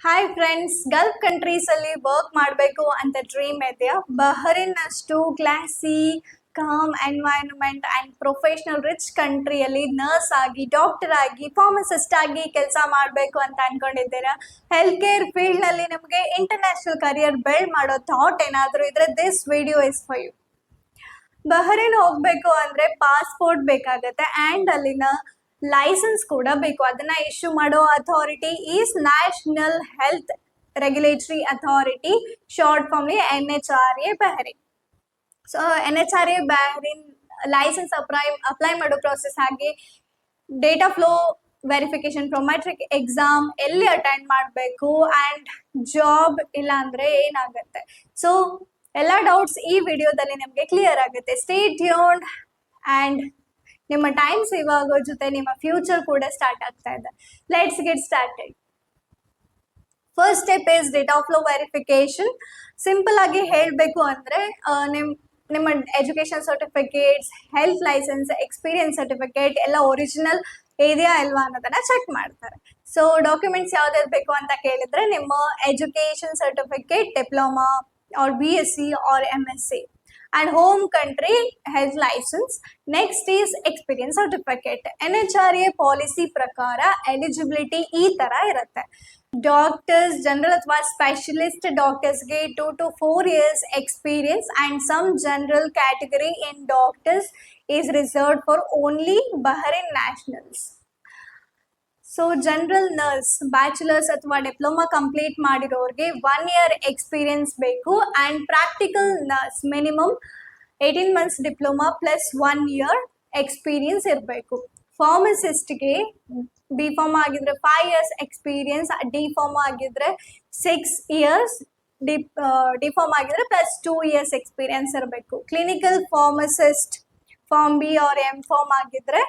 Hi friends Gulf countries ಅಲ್ಲಿ work ಮಾಡಬೇಕು ಅಂತ ಡ್ರೀಮ್ ಇದೆಯಾ ಬಹರಿನ್ ಅಷ್ಟು classy calm environment and professional rich ಕಂಟ್ರಿಯಲ್ಲಿ nurse ಆಗಿ ಡಾಕ್ಟರ್ ಆಗಿ ಫಾರ್ಮಸಿಸ್ಟ್ ಆಗಿ ಕೆಲಸ ಮಾಡಬೇಕು ಅಂತ ಅನ್ಕೊಂಡಿದ್ದೀರಾ? ಹೆಲ್ತ್ ಕೇರ್ ಫೀಲ್ಡ್ನಲ್ಲಿ ನಮಗೆ ಇಂಟರ್ನ್ಯಾಷನಲ್ ಕರಿಯರ್ ಬಿಲ್ಡ್ ಮಾಡೋ ಥಾಟ್ ಏನಾದರೂ ಇದ್ರೆ this video is for you Bahrain ಹೋಗ್ಬೇಕು ಅಂದ್ರೆ ಪಾಸ್ಪೋರ್ಟ್ ಬೇಕಾಗತ್ತೆ ಅಂಡ್ ಅಲ್ಲಿನ ಲೈಸೆನ್ಸ್ ಕೂಡ ಬೇಕು. ಅದನ್ನ ಇಶ್ಯೂ ಮಾಡೋ authority is national health regulatory authority short formally N H R A Bahrain so N H R A Bahrain licence apply apply ಮಾಡೋ process ಆಗಿ data flow verification Prometric exam ಎಲ್ಲಿ attend ಮಾಡಬೇಕು and job ಇಲ್ಲ ಅಂದ್ರೆ ಏನಾಗುತ್ತೆ. So ಎಲ್ಲ doubts ಈ ವಿಡಿಯೋದಲ್ಲಿ ನಿಮಗೆ ಕ್ಲಿಯರ್ ಆಗುತ್ತೆ. ಸ್ಟೇಟ್ ಟ್ಯೂನ್ಡ್ ಆ್ಯಂಡ್ ನಿಮ್ಮ ಟೈಮ್ ಸೇವ್ ಆಗೋ ಜೊತೆ ನಿಮ್ಮ ಫ್ಯೂಚರ್ ಕೂಡ ಸ್ಟಾರ್ಟ್ ಆಗ್ತಾ ಇದೆ. Let's get started first step is data flow verification simple ಆಗಿ ಹೇಳಬೇಕು ಅಂದ್ರೆ ನಿಮ್, ನಿಮ್ಮ education certificates health licence experience certificate ಎಲ್ಲ ಒರಿಜಿನಲ್ ಇದೆಯಾ ಇಲ್ವಾ ಅನ್ನೋದನ್ನ ಚೆಕ್ ಮಾಡ್ತಾರೆ. ಸೊ ಡಾಕ್ಯುಮೆಂಟ್ಸ್ ಯಾವ್ದು ಬೇಕು ಅಂತ ಕೇಳಿದ್ರೆ, ನಿಮ್ಮ education certificate diploma or B S C or M S C and home country health licence next is experience certificate N H R A policy ಪ್ರಕಾರ ಎಲಿಜಿಬಿಲಿಟಿ ಈ ತರ ಇರುತ್ತೆ ಡಾಕ್ಟರ್ಸ್ ಜನರಲ್ ಅಥವಾ specialist ಡಾಕ್ಟರ್ಸ್ಗೆ two to four years experience and some general category in doctors is reserved for only Bahrain nationals so general nurse bachelors ಅಥವಾ diploma complete ಮಾಡಿರೋರಿಗೆ one year experience ಬೇಕು and practical nurse minimum eighteen months diploma plus one year experience ಇರಬೇಕು. ಫಾರ್ಮಸಿಸ್ಟ್ಗೆ B pharm ಆಗಿದ್ರೆ five years experience D pharm ಆಗಿದ್ರೆ six years D D pharm ಆಗಿದ್ರೆ plus two years experience ಇರಬೇಕು. Clinical pharmacist pharm B R M pharm ಆಗಿದ್ರೆ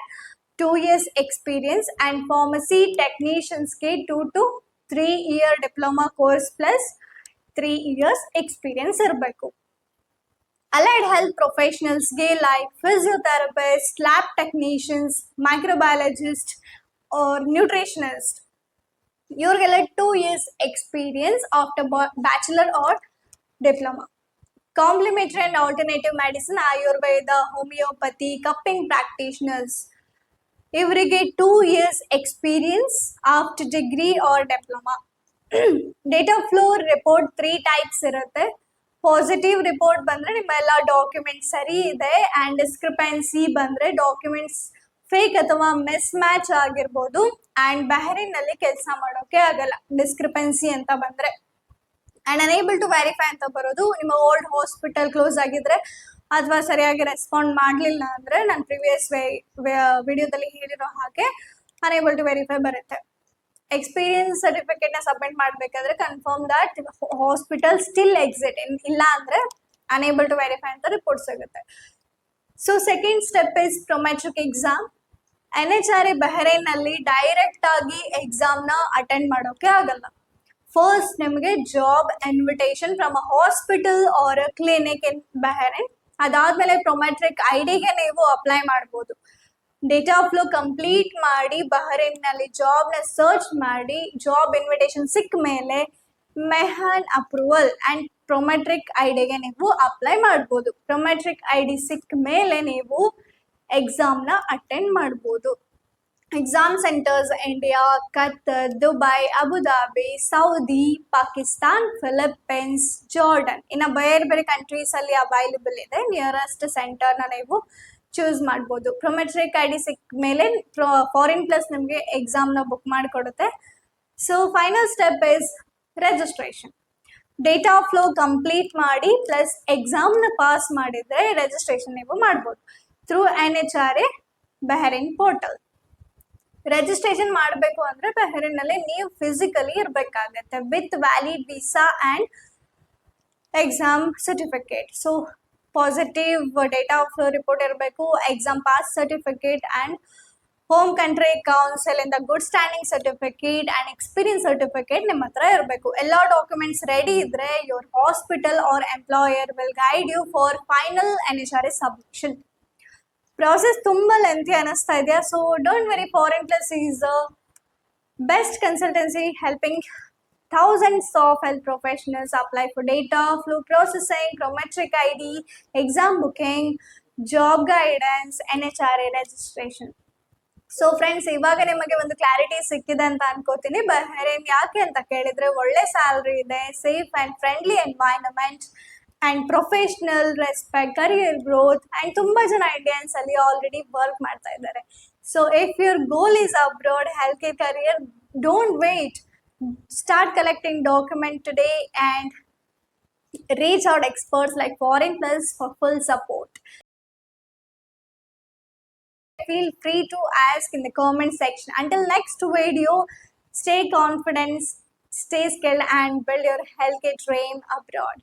two years experience and pharmacy ಟೆಕ್ನಿಷಿಯನ್ಸ್ಗೆ two to three year diploma course plus three years experience ಇರಬೇಕು allied health ಪ್ರೊಫೆಷನಲ್ಸ್ಗೆ like physiotherapist lab technicians microbiologist or nutritionist ಇವ್ರಿಗೆಲ್ಲ two years experience after bachelor or diploma complementary and alternative medicine Ayurveda homeopathy cupping practitioners ಇವರಿಗೆ two years experience after degree or diploma data flow report three types ಇರುತ್ತೆ. Positive report ಬಂದ್ರೆ ನಿಮ್ಮ ಎಲ್ಲ document ಸರಿ ಇದೆ and discrepancy ಬಂದ್ರೆ documents fake ಅಥವಾ mismatch ಆಗಿರ್ಬೋದು ಆ್ಯಂಡ್ ಬಹರಿನಲ್ಲಿ ಕೆಲಸ ಮಾಡೋಕೆ ಆಗಲ್ಲ ಡಿಸ್ಕ್ರಿಪೆನ್ಸಿ ಅಂತ ಬಂದ್ರೆ. ಅಂಡ್ ಅನೇಬಲ್ ಟು ವೆರಿಫೈ ಅಂತ ಬರೋದು, ನಿಮ್ಮ ಓಲ್ಡ್ ಹಾಸ್ಪಿಟಲ್ ಕ್ಲೋಸ್ ಆಗಿದ್ರೆ ಅಥವಾ ಸರಿಯಾಗಿ ರೆಸ್ಪಾಂಡ್ ಮಾಡಲಿಲ್ಲ ಅಂದರೆ ನಾನು ಪ್ರಿವಿಯಸ್ ವಿಡಿಯೋದಲ್ಲಿ ಹೇಳಿರೋ ಹಾಗೆ ಅನೇಬಲ್ ಟು ವೆರಿಫೈ ಬರುತ್ತೆ. ಎಕ್ಸ್ಪೀರಿಯನ್ಸ್ ಸರ್ಟಿಫಿಕೇಟ್ನ ಸಬ್ಮಿಟ್ ಮಾಡಬೇಕಾದ್ರೆ confirm that hospital still exist ಇಲ್ಲ ಅಂದರೆ ಅನೇಬಲ್ ಟು ವೆರಿಫೈ ಅಂತ ರಿಪೋರ್ಟ್ ಸಿಗುತ್ತೆ. So second step is Prometric exam N H R A ಬಹರೇನಲ್ಲಿ direct ಆಗಿ ಎಕ್ಸಾಮ್ನ ಅಟೆಂಡ್ ಮಾಡೋಕೆ ಆಗಲ್ಲ. ಫಸ್ಟ್ ನಿಮಗೆ job invitation from a hospital or a clinic in Bahrain ಅದಾದ್ಮೇಲೆ ಪ್ರೊಮೆಟ್ರಿಕ್ ಐ ಡಿಗೆ ನೀವು ಅಪ್ಲೈ ಮಾಡ್ಬೋದು. ಡೇಟಾ ಫ್ಲೋ ಕಂಪ್ಲೀಟ್ ಮಾಡಿ ಬಹರೇನ್ನಲ್ಲಿ ಜಾಬ್ನ ಸರ್ಚ್ ಮಾಡಿ ಜಾಬ್ ಇನ್ವಿಟೇಷನ್ ಸಿಕ್ಕ ಮೇಲೆ ಮೆಹನ್ ಅಪ್ರೂವಲ್ ಅಂಡ್ ಪ್ರೊಮೆಟ್ರಿಕ್ ಐ ಡಿಗೆ ನೀವು ಅಪ್ಲೈ ಮಾಡ್ಬೋದು. ಪ್ರೊಮೆಟ್ರಿಕ್ ಐ ಡಿ ಸಿಕ್ಕ ಮೇಲೆ ನೀವು ಎಕ್ಸಾಮ್ನ ಅಟೆಂಡ್ ಮಾಡ್ಬೋದು. Exam centres India Qatar Dubai Abu Dhabi Saudi Pakistan Philippines Jordan ಇನ್ನು ಬೇರೆ ಬೇರೆ ಕಂಟ್ರೀಸ್ ಅಲ್ಲಿ ಅವೈಲೇಬಲ್ ಇದೆ. ನಿಯರೆಸ್ಟ್ ಸೆಂಟರ್ನ ನೀವು ಚೂಸ್ ಮಾಡ್ಬೋದು. ಪ್ರೊಮೆಟ್ರಿಕ್ ಐ ಡಿ ಸಿಕ್ಕ ಮೇಲೆ ಫಾರಿನ್ ಪ್ಲಸ್ ನಿಮಗೆ ಎಕ್ಸಾಮ್ನ ಬುಕ್ ಮಾಡಿಕೊಡುತ್ತೆ. So final step is registration data flow complete ಮಾಡಿ ಪ್ಲಸ್ ಎಕ್ಸಾಮ್ನ ಪಾಸ್ ಮಾಡಿದರೆ ರಿಜಿಸ್ಟ್ರೇಷನ್ ನೀವು ಮಾಡ್ಬೋದು. Through N H R A Bahrain portal registration ಮಾಡಬೇಕು ಅಂದ್ರೆ ಬೆಹರಿನಲ್ಲಿ ನೀವು ಫಿಸಿಕಲಿ ಇರಬೇಕಾಗತ್ತೆ with valid visa and exam certificate so positive data of report ಇರಬೇಕು exam pass certificate and home country council ಇಂದ good standing certificate and experience certificate ನಿಮ್ಮ ಹತ್ರ ಇರಬೇಕು. ಎಲ್ಲ ಡಾಕ್ಯುಮೆಂಟ್ಸ್ ರೆಡಿ ಇದ್ರೆ your hospital or employer will guide you for final N H R S submission process ತುಂಬ lengthy ಅನ್ನಿಸ್ತಾ ಇದೆಯಾ so don't worry Foreign Plus is best consultancy helping Thousands of health professionals apply for data, flu processing, chromatic ID, exam booking, job guidance, NHRA registration. So friends ಇವಾಗ ನಿಮಗೆ ಒಂದು clarity ಸಿಕ್ಕಿದೆ ಅಂತ ಅನ್ಕೋತೀನಿ Bahrain ಯಾಕೆ ಅಂತ ಕೇಳಿದ್ರೆ ಒಳ್ಳೆ ಸ್ಯಾಲ್ರಿ ಇದೆ safe and friendly environment And professional respect career growth and ತುಂಬಾ ಜನ ಇಂಡಿಯನ್ಸ್ ಅಲ್ಲಿ ಆಲ್ರೆಡಿ ವರ್ಕ್ ಮಾಡ್ತಾ ಇದ್ದಾರೆ so if your goal is abroad health care career don't wait start collecting document today and reach out experts like Foreign Plus for full support. Feel free to ask in the comment section. Until next video, stay confident, stay skilled, and build your healthcare dream abroad.